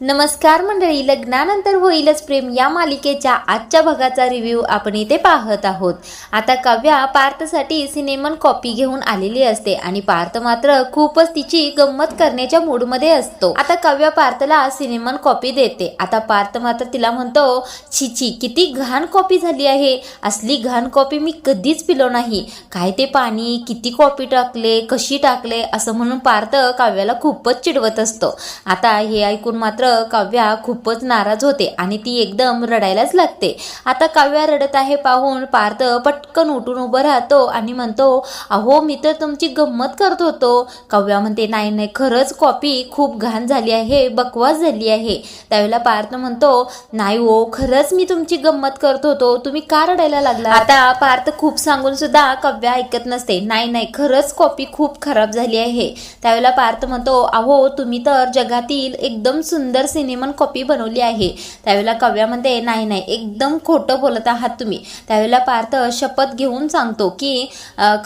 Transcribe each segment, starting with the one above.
नमस्कार मंडळी लग्नानंतर होईलच प्रेम या मालिकेच्या आजच्या भागाचा रिव्ह्यू आपण इथे पाहत आहोत. आता काव्या पार्थसाठी सिनेमन कॉपी घेऊन आलेली असते आणि पार्थ मात्र खूपच तिची गंमत करण्याच्या मूडमध्ये असतो. आता काव्या पार्थला सिनेमन कॉपी देते. आता पार्थ मात्र तिला म्हणतो छिची किती घाण कॉपी झाली आहे. असली घाण कॉपी मी कधीच पिलो नाही. काय ते पाणी किती कॉपी टाकले कशी टाकले? असं म्हणून पार्थ काव्याला खूपच चिडवत असतो. आता हे ऐकून मात्र काव्या खूपच नाराज होते आणि ती एकदम रडायलाच लागते. आता काव्या रडत आहे पाहून पार्थ पटकन उठून उभं राहतो आणि म्हणतो अहो मी तर तुमची गंमत करत होतो. काव्या म्हणते नाही नाही खरंच कॉपी खूप घाण झाली आहे बकवास झाली आहे. त्यावेळेला पार्थ म्हणतो नाही हो खरंच मी तुमची गंमत करत होतो. तुम्ही का रडायला लागला आता पार्थ खूप सांगून सुद्धा काव्या ऐकत नसते. नाही नाही खरंच कॉपी खूप खराब झाली आहे. त्यावेळेला पार्थ म्हणतो अहो तुम्ही तर जगातील एकदम सुंदर सुंदर सिनेमन कॉपी बनवली आहे. त्यावेळेला काव्यामध्ये नाही नाही एकदम खोटं बोलत आहात तुम्ही. त्यावेळेला पार्थ शपथ घेऊन सांगतो की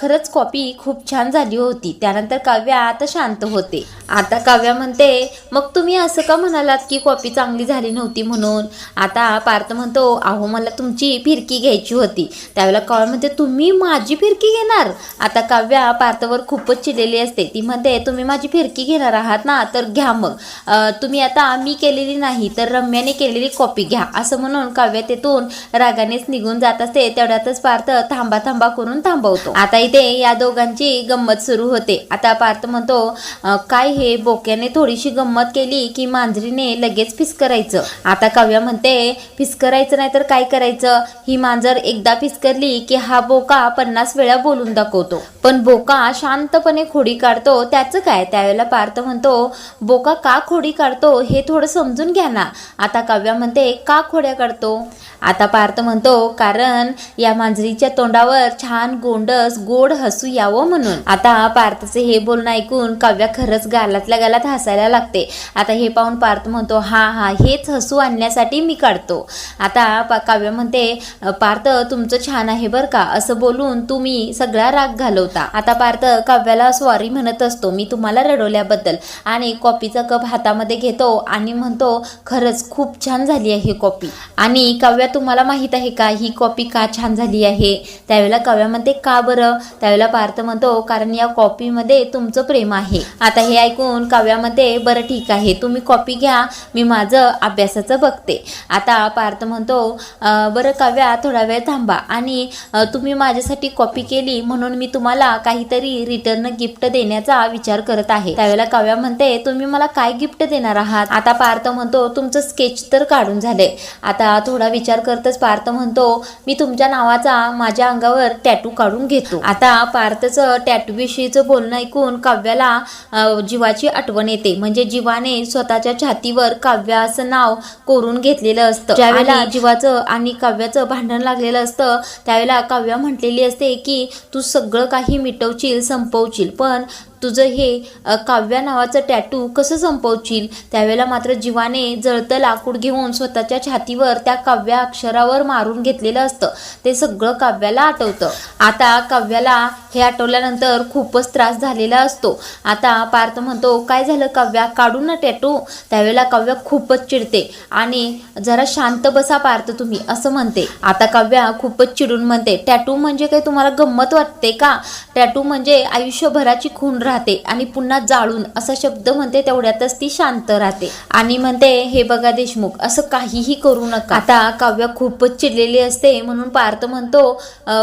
खरंच कॉपी खूप छान झाली होती. त्यानंतर काव्या आता शांत होते. आता काव्या म्हणते मग तुम्ही असं का म्हणालात की कॉपी चांगली झाली नव्हती म्हणून? आता पार्थ म्हणतो अहो मला तुमची फिरकी घ्यायची होती. त्यावेळेला काव्या म्हणते तुम्ही माझी फिरकी घेणार? आता काव्या पार्थवर खूपच चिडलेली असते. ती म्हणते तुम्ही माझी फिरकी घेणार आहात ना तर घ्या मग. तुम्ही आता मी केलेली नाही तर रम्याने केलेली कॉपी घ्या. असं म्हणून काव्य तेथून रागानेच निघून जात असते तेवढ्यातच पार्थ थांबा थांबा करून थांबवतो. आता इथे या दोघांची गंमत सुरू होते. आता पार्थ म्हणतो काय हे? बोक्याने थोडीशी गंमत केली की मांजरीने लगेच फिसकरायचं. आता काव्या म्हणते फिसकरायचं नाही तर काय करायचं? ही मांजर एकदा फिसकरली की हा बोका पन्नास वेळा बोलून दाखवतो. पण बोका शांतपणे खोडी काढतो त्याचं काय? त्यावेळेला पार्थ म्हणतो बोका का खोडी काढतो? हे थोडं समजून घ्या ना. आता काव्या म्हणते का खोड्या काढतो आता पार्थ म्हणतो कारण या मांजरीच्या तोंडावर छान गोंडस गोड हसू यावं म्हणून. आता पार्थचे हे बोलणं ऐकून काव्या खरंच गालातल्या गालात हसायला लागते. आता हे पाहून पार्थ म्हणतो हा हा हेच हसू आणण्यासाठी मी काढतो. आता पा- काव्या म्हणते पार्थ तुमचं छान आहे बरं का? असं बोलून तुम्ही सगळा राग घालवता. आता पार्थ काव्याला सॉरी म्हणत असतो मी तुम्हाला रडवल्याबद्दल आणि कॉपीचा कप हातामध्ये घेतो आणि म्हणतो खरंच खूप छान झाली आहे कॉपी आणि काव्या तुम्हाला माहीत आहे का ही कॉपी का छान झाली आहे? त्यावेळेला काव्या म्हणते का बरं? त्यावेळेला पार्थ म्हणतो कारण या कॉपीमध्ये तुमचं प्रेम आहे. आता हे ऐकून काव्या म्हणते बरं ठीक आहे तुम्ही कॉपी घ्या मी माझं अभ्यासाचं बघते. आता पार्थ म्हणतो बरं काव्या थोडा वेळ थांबा आणि तुम्ही माझ्यासाठी कॉपी केली म्हणून मी तुम्हाला काहीतरी रिटर्न गिफ्ट देण्याचा विचार करत आहे. त्यावेळेला काव्या म्हणते तुम्ही मला काय गिफ्ट देणार आहात? आता पार्थ म्हणतो तुमचं स्केच तर काढून झालंय. आता थोडा विचार करतच पार्थ म्हणतो मी तुमच्या नावाचा माझ्या अंगावर टॅटू काढून घेतो. आता पार्थचं टॅटू विषयीचं बोलणं ऐकून काव्याला जीवाची आठवण येते. म्हणजे जीवाने स्वतःच्या छातीवर काव्या असं नाव कोरून घेतलेलं असतं. ज्यावेळेला जीवाचं आणि काव्याचं भांडण लागलेलं असतं त्यावेळेला काव्या म्हटलेली असते की तू सगळं काही मिटवशील संपवशील. पण तुझं हे काव्या नावाचं टॅटू कसं संपवशील? त्यावेळेला मात्र जीवाने जळतं लाकूड घेऊन स्वतःच्या छातीवर त्या काव्या अक्षरावर मारून घेतलेलं असतं. ते सगळं काव्याला आठवतं. आता काव्याला हे आठवल्यानंतर खूपच त्रास झालेला असतो. आता पार्थ म्हणतो काय झालं काव्या? काढू ना टॅटू त्यावेळेला काव्या खूपच चिडते. आणि जरा शांत बसा पार्थ तुम्ही असं म्हणते. आता काव्या खूपच चिडून म्हणते टॅटू म्हणजे काय? तुम्हाला गंमत वाटते का? टॅटू म्हणजे आयुष्यभराची खून राहते. आणि पुन्हा जाळून असा शब्द म्हणते तेवढ्यातच ती शांत राहते. आणि म्हणते हे बघा देशमुख असं काहीही करू नका. आता काव्या खूपच चिडलेली असते म्हणून पार्थ म्हणतो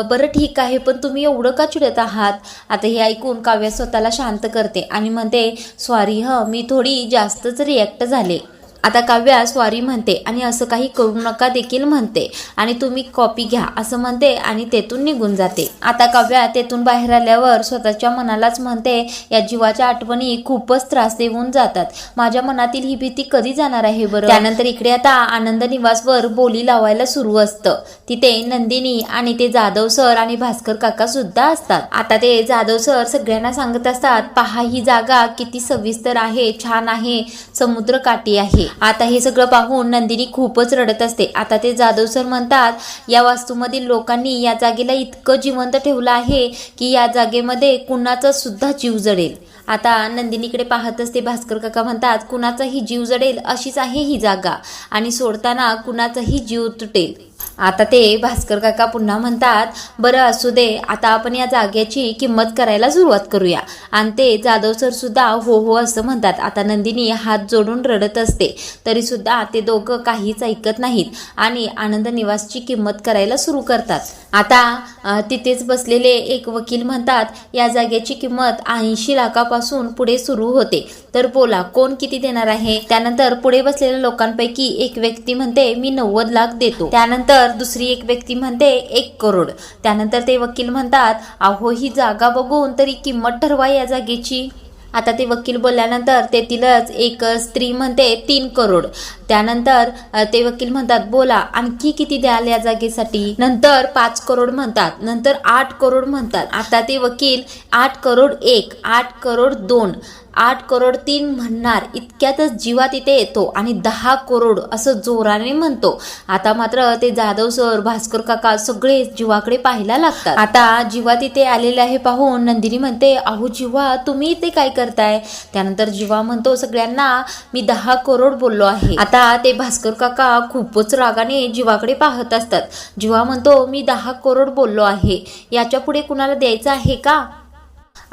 बरं ठीक आहे पण तुम्ही एवढं का चिडत आहात? आता हे ऐकून काव्या स्वतःला शांत करते आणि म्हणते सॉरी ह मी थोडी जास्तच रिॲक्ट झाले. आता काव्या स्वारी म्हणते आणि असं काही करू नका देखील म्हणते. आणि तुम्ही कॉपी घ्या असं म्हणते आणि तेथून निघून जाते. आता काव्या तेथून बाहेर आल्यावर स्वतःच्या मनालाच म्हणते या जीवाच्या आठवणी खूपच त्रास देऊन जातात. माझ्या मनातील ही भीती कधी जाणार आहे बरं? त्यानंतर इकडे आता आनंद निवासवर बोली लावायला सुरू असतं. तिथे नंदिनी आणि ते जाधव सर आणि भास्कर काका सुद्धा असतात. आता ते जाधव सर सगळ्यांना सांगत असतात पहा ही जागा किती सविस्तर आहे छान आहे समुद्र काठी आहे. आता हे सगळं पाहून नंदिनी खूपच रडत असते. आता ते जाधव सर म्हणतात या वास्तूमधील लोकांनी या जागेला इतकं जिवंत ठेवलं आहे की या जागेमध्ये कुणाचा सुद्धा जीव जडेल. आता नंदिनीकडे पाहत असते भास्कर काका म्हणतात कुणाचाही जीव जडेल अशीच आहे ही जागा आणि सोडताना कुणाचाही जीव तुटेल. आता ते भास्कर काका पुन्हा म्हणतात बरं असू दे आता आपण या जागेची किंमत करायला सुरुवात करूया. आणि ते जाधव सर सुद्धा हो हो असं म्हणतात. आता नंदिनी हात जोडून रडत असते तरी सुद्धा ते दोघं काहीच ऐकत नाहीत आणि आनंद निवासची किंमत करायला सुरू करतात. आता तिथेच बसलेले एक वकील म्हणतात या जागेची किंमत ऐंशी लाखापासून पुढे सुरू होते. तर बोला कोण किती देणार आहे? त्यानंतर पुढे बसलेल्या लोकांपैकी एक व्यक्ती म्हणते मी नव्वद लाख देतो. त्यानंतर तर दुसरी एक व्यक्ती म्हणते एक करोड. त्यानंतर ते वकील म्हणतात अहो ही जागा बघून तरी किंमत ठरवा या जागेची. आता ते वकील बोलल्यानंतर तेथीलच एक स्त्री म्हणते तीन करोड. त्यानंतर ते वकील म्हणतात बोला आणखी किती द्याल या जागेसाठी? नंतर पाच करोड म्हणतात नंतर आठ करोड म्हणतात. आता ते वकील आठ करोड एक आठ करोड दोन. आठ करोड तीन म्हणणार इतक्यातच जीवा तिथे येतो आणि दहा करोड असं जोराने म्हणतो. आता मात्र ते जाधव सर भास्कर काका सगळे जीवाकडे पाहायला लागतात. आता जीवा तिथे आलेले आहे पाहून नंदिनी म्हणते अहो जीवा तुम्ही इथे काय करताय? त्यानंतर जीवा म्हणतो सगळ्यांना मी दहा करोड बोललो आहे. आता ते भास्कर काका खूपच रागाने जीवाकडे पाहत असतात. जीवा म्हणतो मी दहा करोड बोललो आहे. याच्यापुढे कुणाला द्यायचं आहे का?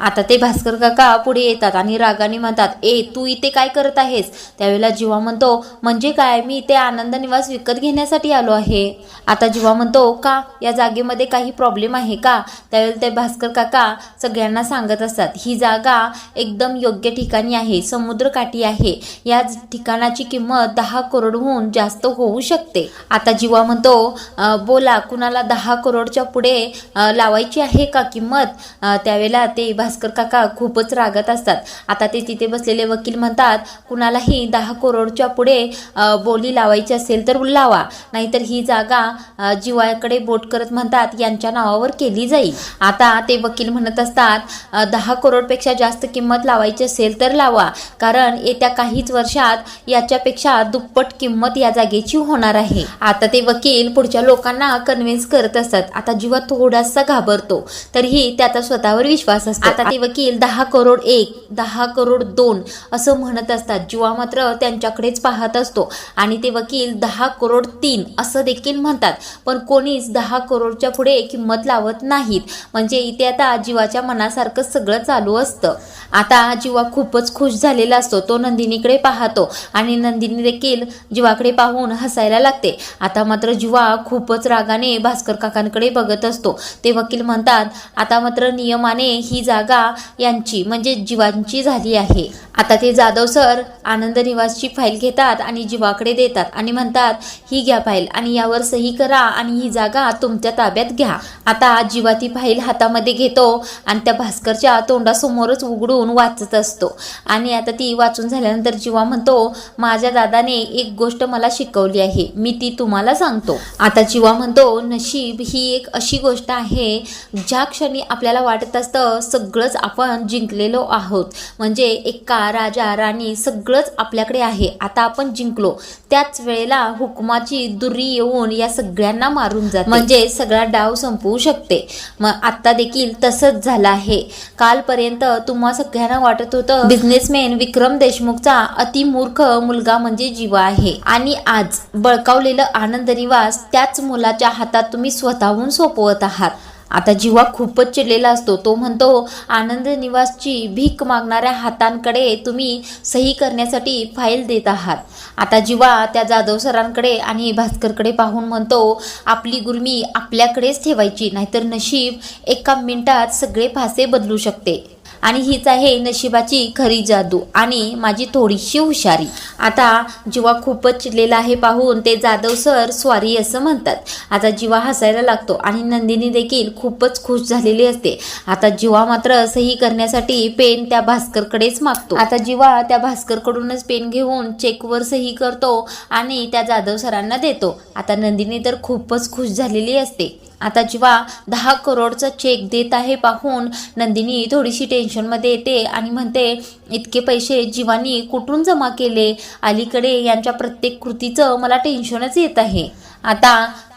आता ते भास्कर काका पुढे येतात आणि रागाने म्हणतात ए तू इथे काय करत आहेस? त्यावेळेला जीवा म्हणतो म्हणजे काय? मी इथे आनंद निवास विकत घेण्यासाठी आलो आहे. आता जीवा म्हणतो का? या जागेमध्ये काही प्रॉब्लेम आहे का? त्यावेळेला ते भास्कर काका सगळ्यांना सांगत असतात ही जागा एकदम योग्य ठिकाणी आहे समुद्रकाठी आहे. या ठिकाणाची किंमत दहा करोडहून जास्त होऊ शकते. आता जीवा म्हणतो बोला कुणाला दहा करोडच्या पुढे लावायची आहे का किंमत? त्यावेळेला ते भास्कर काका खूपच रागत असतात. आता ते तिथे बसलेले वकील म्हणतात कुणालाही दहा करोडच्या पुढे बोली लावायची असेल तर लावा नाहीतर ही जागा जिवाकडे बोट करत म्हणतात यांच्या नावावर केली जाईल. आता ते वकील म्हणत असतात दहा करोडपेक्षा जास्त किंमत लावायची असेल तर लावा कारण येत्या काहीच वर्षात याच्यापेक्षा दुप्पट किंमत या जागेची होणार आहे. आता ते वकील पुढच्या लोकांना कन्व्हिन्स करत असतात. आता जीवा थोडासा घाबरतो तरीही त्याचा स्वतःवर विश्वास असतो. आता ते वकील दहा करोड एक दहा करोड दोन असं म्हणत असतात. जीवा मात्र त्यांच्याकडेच पाहत असतो. आणि ते वकील दहा करोड तीन असं देखील म्हणतात. पण कोणीच दहा करोडच्या पुढे किंमत लावत नाहीत. म्हणजे इथे आता जीवाच्या मनासारखं सगळं चालू असतं. आता जीवा खूपच खुश झालेला असतो. तो नंदिनीकडे पाहतो. आणि नंदिनी देखील जीवाकडे पाहून हसायला लागते. आता मात्र जीवा खूपच रागाने भास्कर काकांकडे बघत असतो. ते वकील म्हणतात आता मात्र नियमाने ही जागा यांची म्हणजे जीवांची झाली आहे. आता ते जाधव सर आनंद निवासची फाईल घेतात आणि जीवाकडे देतात आणि म्हणतात ही घ्या फाईल आणि यावर सही करा आणि ही जागा तुमच्या ताब्यात घ्या. आता जीवा ती फाईल हातामध्ये घेतो आणि त्या भास्करच्या तोंडासमोरच उघडून वाचत असतो. आणि आता ती वाचून झाल्यानंतर जीवा म्हणतो माझ्या दादाने एक गोष्ट मला शिकवली आहे मी ती तुम्हाला सांगतो. आता जीवा म्हणतो नशीब ही एक अशी गोष्ट आहे ज्या क्षणी आपल्याला वाटत असतं सगळंच आपण जिंकलेलो आहोत. म्हणजे एका राजा राणी सगळंच आपल्याकडे आहे. आता आपण जिंकलो. त्याच वेळेला हुकुमाची दुरी येऊन या सगळ्यांना मारून जाते. म्हणजे सगळा डाव संपवू शकते. मग आता देखील तसंच झालं आहे. कालपर्यंत तुम्हा सगळ्यांना वाटत होतं बिझनेसमॅन विक्रम देशमुखचा अतिमूर्ख मुलगा म्हणजे जीवा आहे. आणि आज बळकावलेलं आनंद निवास त्याच मुलाच्या हातात तुम्ही स्वतःहून सोपवत आहात. आता जीवा खूपच चिडलेला असतो तो म्हणतो आनंद निवासची भीक मागणाऱ्या हातांकडे तुम्ही सही करण्यासाठी फाईल देत आहात. आता जीवा त्या जाधव सरांकडे आणि भास्करकडे पाहून म्हणतो आपली गुरमी आपल्याकडेच ठेवायची नाहीतर नशीब एका मिनिटात सगळे फासे बदलू शकते. आणि हीच आहे नशिबाची खरी जादू आणि माझी थोडीशी हुशारी. आता जीवा खूपच चिडलेला आहे पाहून ते जाधव सर स्वारी असं म्हणतात. आता जीवा हसायला लागतो आणि नंदिनी देखील खूपच खुश झालेली असते. आता जीवा मात्र सही करण्यासाठी पेन त्या भास्करकडेच मागतो. आता जीवा त्या भास्करकडूनच पेन घेऊन चेकवर सही करतो आणि त्या जाधव सरांना देतो. आता नंदिनी तर खूपच खुश झालेली असते. आता जेव्हा दहा करोडचा चेक देत आहे पाहून नंदिनी थोडीशी टेन्शनमध्ये येते आणि म्हणते इतके पैसे जीवानी कुठून जमा केले? अलीकडे यांच्या प्रत्येक कृतीचं मला टेन्शनच येत आहे. आता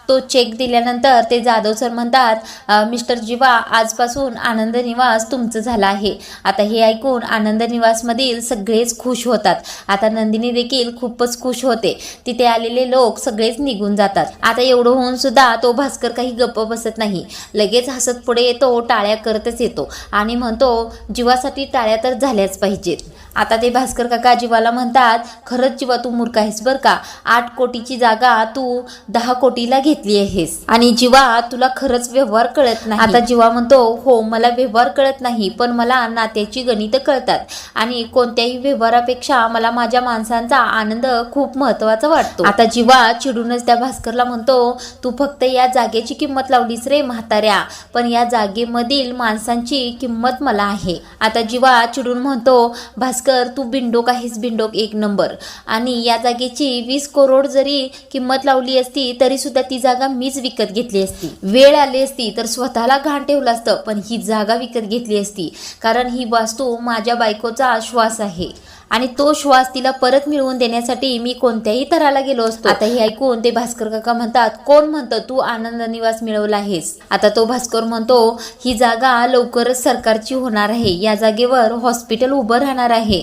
तो चेक दिल्यानंतर ते जाधव सर म्हणतात मिस्टर जीवा आजपासून आनंद निवास तुमचं झाला आहे. आता हे ऐकून आनंद निवासमधील सगळेच खुश होतात. आता नंदिनी देखील खूपच खुश होते. तिथे आलेले लोक सगळेच निघून जातात. आता एवढं होऊन सुद्धा तो भास्कर काही गप्प बसत नाही. लगेच हसत पुढे येतो टाळ्या करतच येतो आणि म्हणतो जीवासाठी टाळ्या तर झाल्याच पाहिजेत. आता ते भास्कर काका जीवाला म्हणतात खरंच जीवा तू मूर्ख आहेस बरं का? आठ कोटीची जागा तू दहा कोटीला घेतली आहेस. आणि जीवा तुला खरंच व्यवहार कळत नाही. आता जीवा म्हणतो हो मला व्यवहार कळत नाही पण मला नात्याची गणितं कळतात आणि कोणत्याही व्यवहारापेक्षा मला माझ्या माणसांचा आनंद खूप महत्त्वाचा वाटतो. आता जीवा चिडूनच त्या भास्करला म्हणतो तू फक्त या जागेची किंमत लावलीस रे म्हाताऱ्या पण या जागेमधील माणसांची किंमत मला आहे. आता जीवा चिडून म्हणतो भास्कर तू बिंडोक आहेस बिंडोक एक नंबर. आणि या जागेची वीस करोड जरी किंमत लावली असती तरी सुद्धा ती जागा मीच विकत घेतली असती. वेळ आली असती तर स्वतःला घाण ठेवलं असतं पण ही जागा विकत घेतली असती. कारण ही वास्तू माझ्या बायकोचा श्वास आहे. आणि तो श्वास तिला परत मिळवून देण्यासाठी मी कोणत्याही थराला गेलो असतो. आता हे ऐकून ते भास्कर काका म्हणतात कोण म्हणतं तू आनंद निवास मिळवला आहेस? आता तो भास्कर म्हणतो ही जागा लवकरच सरकारची होणार आहे. या जागेवर हॉस्पिटल उभं राहणार आहे.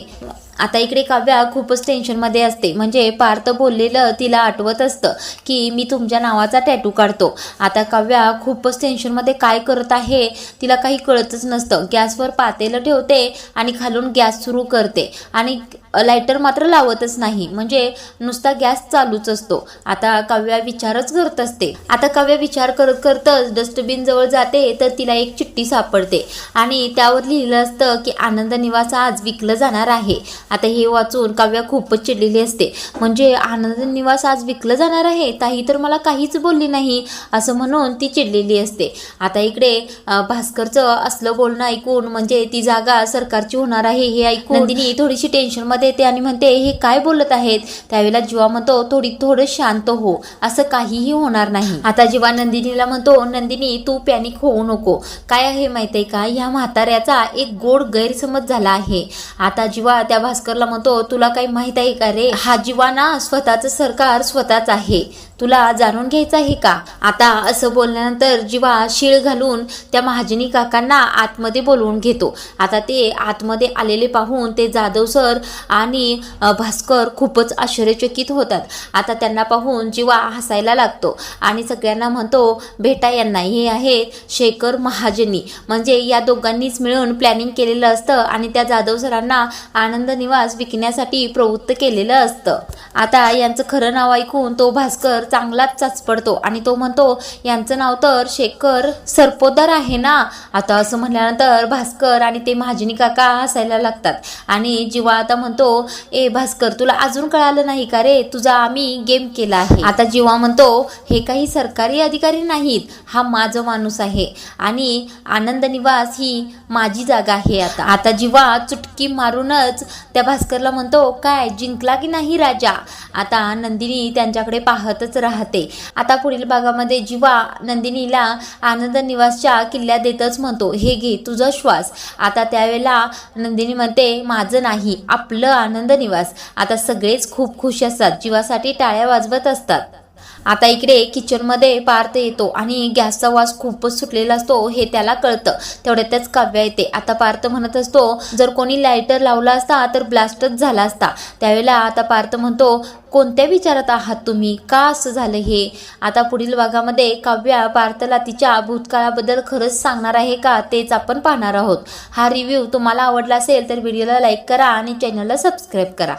आता इकडे काव्या खूपच टेन्शनमध्ये असते. म्हणजे पार्थ बोललेलं तिला आठवत असतं की मी तुमच्या नावाचा टॅटू काढतो. आता काव्या खूपच टेन्शनमध्ये काय करत आहे तिला काही कळतच नसतं. गॅसवर पातेलं ठेवते आणि खालून गॅस सुरू करते. आणि लायटर मात्र लावतच नाही. म्हणजे नुसता गॅस चालूच असतो. आता काव्या विचारच करत असते. आता काव्या विचार करत करतच डस्टबिन जवळ जाते तर तिला एक चिठ्ठी सापडते. आणि त्यावर लिहिलं असतं की आनंद निवास आज विकलं जाणार आहे. आता हे वाचून काव्या खूपच चिडलेली असते. म्हणजे आनंद निवास आज विकलं जाणार आहे. ताई तर मला काहीच बोलली नाही असं म्हणून ती चिडलेली असते. आता इकडे भास्करचं असलं बोलणं ऐकून म्हणजे ती जागा सरकारची होणार आहे हे ऐकून नंदिनी थोडीशी टेन्शनमध्ये येते आणि म्हणते हे काय बोलत आहेत? त्यावेळेला जीवा म्हणतो थोडी थोडं शांत हो. असं काहीही होणार नाही. आता जीवा नंदिनीला म्हणतो नंदिनी तू पॅनिक होऊ नको. काय आहे माहिती आहे का? ह्या म्हाताऱ्याचा एक गोड गैरसमज झाला आहे. आता जीवा त्या भास्करला म्हणतो तुला काही माहीत आहे का रे? हा जीवा ना स्वतःचं सरकार स्वतःच आहे. तुला जाणून घ्यायचं आहे का? आता असं बोलल्यानंतर जीवा शिळ घालून त्या महाजनी काकांना आतमध्ये बोलवून घेतो. आता ते आतमध्ये आलेले पाहून ते जाधव सर आणि भास्कर खूपच आश्चर्यचकित होतात. आता त्यांना पाहून जीवा हसायला लागतो आणि सगळ्यांना म्हणतो भेटा यांना हे आहेत शेखर महाजनी. म्हणजे या दोघांनीच मिळून प्लॅनिंग केलेलं असतं आणि त्या जाधव सरांना आनंद निवास विकण्यासाठी प्रवृत्त केलेलं असतं. आता यांचं खरं नाव ऐकून तो भास्कर चांगलाच चाचपडतो आणि तो म्हणतो यांचं नाव तर शेखर सरपोदार आहे ना? आता असं म्हणल्यानंतर भास्कर आणि ते महाजनी काका हसायला लागतात. आणि जीवा आता म्हणतो ए भास्कर तुला अजून कळालं नाही का रे? तुझा आम्ही गेम केला आहे. आता जीवा म्हणतो हे काही सरकारी अधिकारी नाहीत. हा माझा माणूस आहे. आणि आनंद निवास ही माझी जागा आहे आता. आता जीवा चुटकी मारूनच त्या भास्करला म्हणतो काय जिंकला की नाही राजा? आता नंदिनी त्यांच्याकडे पाहतच राहते. आता पुढील भागामध्ये जीवा नंदिनीला आनंद निवासच्या किल्ल्या देतच म्हणतो हे घे तुझा श्वास. आता त्यावेळेला नंदिनी म्हणते माझं नाही आपलं आनंद निवास. आता सगळेच खूप खुश असतात जीवासाठी टाळ्या वाजवत असतात. आता इकडे किचनमध्ये पार्थ येतो आणि गॅसचा वास खूपच सुटलेला असतो हे त्याला कळतं. तेवढ्यातच काव्या येते. आता पार्थ म्हणत असतो जर कोणी लायटर लावला असता तर ब्लास्टच झाला असता. त्यावेळेला आता पार्थ म्हणतो कोणत्या विचारात आहात तुम्ही? का असं झालं हे? आता पुढील भागामध्ये काव्या पार्थला तिच्या भूतकाळाबद्दल खरंच सांगणार आहे का तेच आपण पाहणार आहोत. हा रिव्ह्यू तुम्हाला आवडला असेल तर व्हिडिओला लाईक करा आणि चॅनलला सबस्क्राईब करा.